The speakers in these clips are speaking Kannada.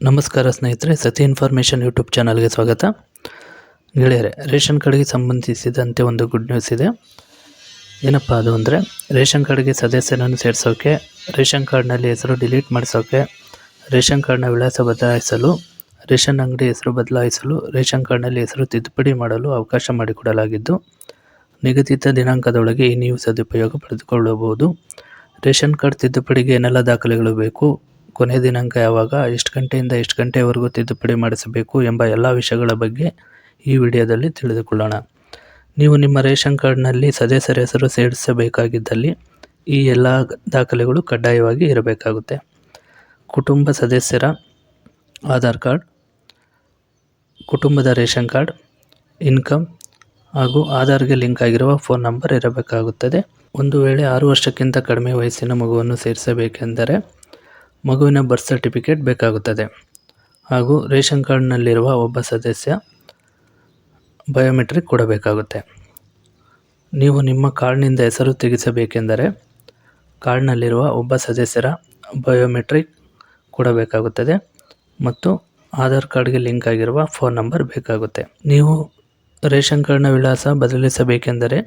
ನಮಸ್ಕಾರ ಸ್ನೇಹಿತರೆ, ಸತಿ ಇನ್ಫಾರ್ಮೇಷನ್ ಯೂಟ್ಯೂಬ್ ಚಾನಲ್ಗೆ ಸ್ವಾಗತ. ಗೆಳೆಯರೆ, ರೇಷನ್ ಕಾರ್ಡ್ಗೆ ಸಂಬಂಧಿಸಿದಂತೆ ಒಂದು ಗುಡ್ ನ್ಯೂಸ್ ಇದೆ. ಏನಪ್ಪ ಅದು ಅಂದರೆ, ರೇಷನ್ ಕಾರ್ಡ್ಗೆ ಸದಸ್ಯರನ್ನು ಸೇರಿಸೋಕೆ, ರೇಷನ್ ಕಾರ್ಡ್ನಲ್ಲಿ ಹೆಸರು ಡಿಲೀಟ್ ಮಾಡಿಸೋಕೆ, ರೇಷನ್ ಕಾರ್ಡ್ನ ವಿಳಾಸ ಬದಲಾಯಿಸಲು, ರೇಷನ್ ಅಂಗಡಿ ಹೆಸರು ಬದಲಾಯಿಸಲು, ರೇಷನ್ ಕಾರ್ಡ್ನಲ್ಲಿ ಹೆಸರು ತಿದ್ದುಪಡಿ ಮಾಡಲು ಅವಕಾಶ ಮಾಡಿಕೊಡಲಾಗಿದ್ದು, ನಿಗದಿತ ದಿನಾಂಕದೊಳಗೆ ಈ ನೀವು ಸದುಪಯೋಗ ಪಡೆದುಕೊಳ್ಳಬಹುದು. ರೇಷನ್ ಕಾರ್ಡ್ ತಿದ್ದುಪಡಿಗೆ ಏನೆಲ್ಲ ದಾಖಲೆಗಳು ಬೇಕು? ಕೊನೆ ದಿನಾಂಕ ಯಾವಾಗ, ಎಷ್ಟು ಗಂಟೆಯಿಂದ ಎಷ್ಟು ಗಂಟೆವರೆಗೂ ತಿದ್ದುಪಡಿ ಮಾಡಿಸಬೇಕು ಎಂಬ ಎಲ್ಲ ವಿಷಯಗಳ ಬಗ್ಗೆ ಈ ವಿಡಿಯೋದಲ್ಲಿ ತಿಳಿದುಕೊಳ್ಳೋಣ. ನೀವು ನಿಮ್ಮ ರೇಷನ್ ಕಾರ್ಡ್ನಲ್ಲಿ ಸದಸ್ಯರ ಹೆಸರು ಸೇರಿಸಬೇಕಾಗಿದ್ದಲ್ಲಿ ಈ ಎಲ್ಲ ದಾಖಲೆಗಳು ಕಡ್ಡಾಯವಾಗಿ ಇರಬೇಕಾಗುತ್ತೆ. ಕುಟುಂಬ ಸದಸ್ಯರ ಆಧಾರ್ ಕಾರ್ಡ್, ಕುಟುಂಬದ ರೇಷನ್ ಕಾರ್ಡ್, ಇನ್ಕಮ್ ಹಾಗೂ ಆಧಾರ್ಗೆ ಲಿಂಕ್ ಆಗಿರುವ ಫೋನ್ ನಂಬರ್ ಇರಬೇಕಾಗುತ್ತದೆ. ಒಂದು ವೇಳೆ ಆರು ವರ್ಷಕ್ಕಿಂತ ಕಡಿಮೆ ವಯಸ್ಸಿನ ಮಗುವನ್ನು ಸೇರಿಸಬೇಕೆಂದರೆ ಮಗುವಿನ ಬರ್ತ್ ಸರ್ಟಿಫಿಕೇಟ್ ಬೇಕಾಗುತ್ತದೆ. ಹಾಗೂ ರೇಷನ್ ಕಾರ್ಡ್ನಲ್ಲಿರುವ ಒಬ್ಬ ಸದಸ್ಯ ಬಯೋಮೆಟ್ರಿಕ್ ಕೊಡಬೇಕಾಗುತ್ತೆ. ನೀವು ನಿಮ್ಮ ಕಾರ್ಡ್ನಿಂದ ಹೆಸರು ತೆಗೆಸಬೇಕೆಂದರೆ ಕಾರ್ಡ್ನಲ್ಲಿರುವ ಒಬ್ಬ ಸದಸ್ಯರ ಬಯೋಮೆಟ್ರಿಕ್ ಕೊಡಬೇಕಾಗುತ್ತದೆ ಮತ್ತು ಆಧಾರ್ ಕಾರ್ಡ್ಗೆ ಲಿಂಕ್ ಆಗಿರುವ ಫೋನ್ ನಂಬರ್ ಬೇಕಾಗುತ್ತೆ. ನೀವು ರೇಷನ್ ಕಾರ್ಡ್ನ ವಿಳಾಸ ಬದಲಿಸಬೇಕೆಂದರೆ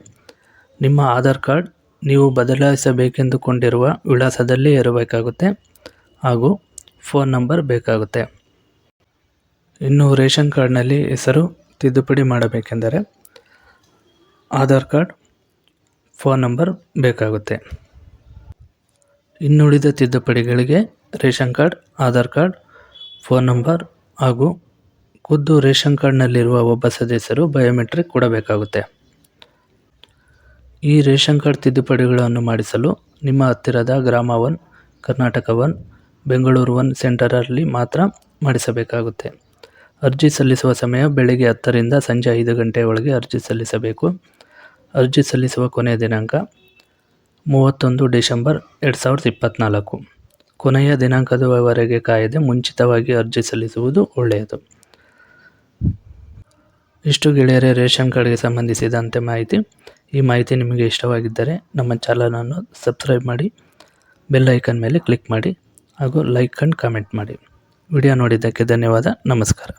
ನಿಮ್ಮ ಆಧಾರ್ ಕಾರ್ಡ್ ನೀವು ಬದಲಾಯಿಸಬೇಕೆಂದುಕೊಂಡಿರುವ ವಿಳಾಸದಲ್ಲಿ ಇರಬೇಕಾಗುತ್ತೆ. ಹಾಗೂ ಫೋನ್ ನಂಬರ್ ಬೇಕಾಗುತ್ತೆ. ಇನ್ನು ರೇಷನ್ ಕಾರ್ಡ್ನಲ್ಲಿ ಹೆಸರು ತಿದ್ದುಪಡಿ ಮಾಡಬೇಕೆಂದರೆ ಆಧಾರ್ ಕಾರ್ಡ್, ಫೋನ್ ನಂಬರ್ ಬೇಕಾಗುತ್ತೆ. ಇನ್ನುಳಿದ ತಿದ್ದುಪಡಿಗಳಿಗೆ ration card, Aadhaar card, phone number ಹಾಗೂ ಖುದ್ದು ರೇಷನ್ ಕಾರ್ಡ್ನಲ್ಲಿರುವ ಒಬ್ಬ ಸದಸ್ಯರು ಬಯೋಮೆಟ್ರಿಕ್ ಕೊಡಬೇಕಾಗುತ್ತೆ. ಈ ರೇಷನ್ ಕಾರ್ಡ್ ತಿದ್ದುಪಡಿಗಳನ್ನು ಮಾಡಿಸಲು ನಿಮ್ಮ ಹತ್ತಿರದ Grama one, Karnataka one Bengaluru one ಸೆಂಟರಲ್ಲಿ ಮಾತ್ರ ಮಾಡಿಸಬೇಕಾಗುತ್ತೆ. ಅರ್ಜಿ ಸಲ್ಲಿಸುವ ಸಮಯ ಬೆಳಗ್ಗೆ ಹತ್ತರಿಂದ ಸಂಜೆ ಐದು ಗಂಟೆ ಒಳಗೆ ಅರ್ಜಿ ಸಲ್ಲಿಸಬೇಕು. ಅರ್ಜಿ ಸಲ್ಲಿಸುವ ಕೊನೆಯ ದಿನಾಂಕ ಮೂವತ್ತೊಂದು ಡಿಸೆಂಬರ್ ಎರಡು ಸಾವಿರದ ಇಪ್ಪತ್ತ್ನಾಲ್ಕು ಕೊನೆಯ ದಿನಾಂಕದವರೆಗೆ ಕಾಯದೆ ಮುಂಚಿತವಾಗಿ ಅರ್ಜಿ ಸಲ್ಲಿಸುವುದು ಒಳ್ಳೆಯದು. ಇಷ್ಟು ಗೆಳೆಯರೇ, ರೇಷನ್ ಕಾರ್ಡ್ಗೆ ಸಂಬಂಧಿಸಿದಂತೆ ಮಾಹಿತಿ. ಈ ಮಾಹಿತಿ ನಿಮಗೆ ಇಷ್ಟವಾಗಿದ್ದರೆ ನಮ್ಮ ಚಾನಲನ್ನು ಸಬ್ಸ್ಕ್ರೈಬ್ ಮಾಡಿ, ಬೆಲ್ ಐಕನ್ ಮೇಲೆ ಕ್ಲಿಕ್ ಮಾಡಿ. ಹಾಗೂ ಲೈಕ್ ಆ್ಯಂಡ್ ಕಾಮೆಂಟ್ ಮಾಡಿ. ವಿಡಿಯೋ ನೋಡಿದ್ದಕ್ಕೆ ಧನ್ಯವಾದ. ನಮಸ್ಕಾರ.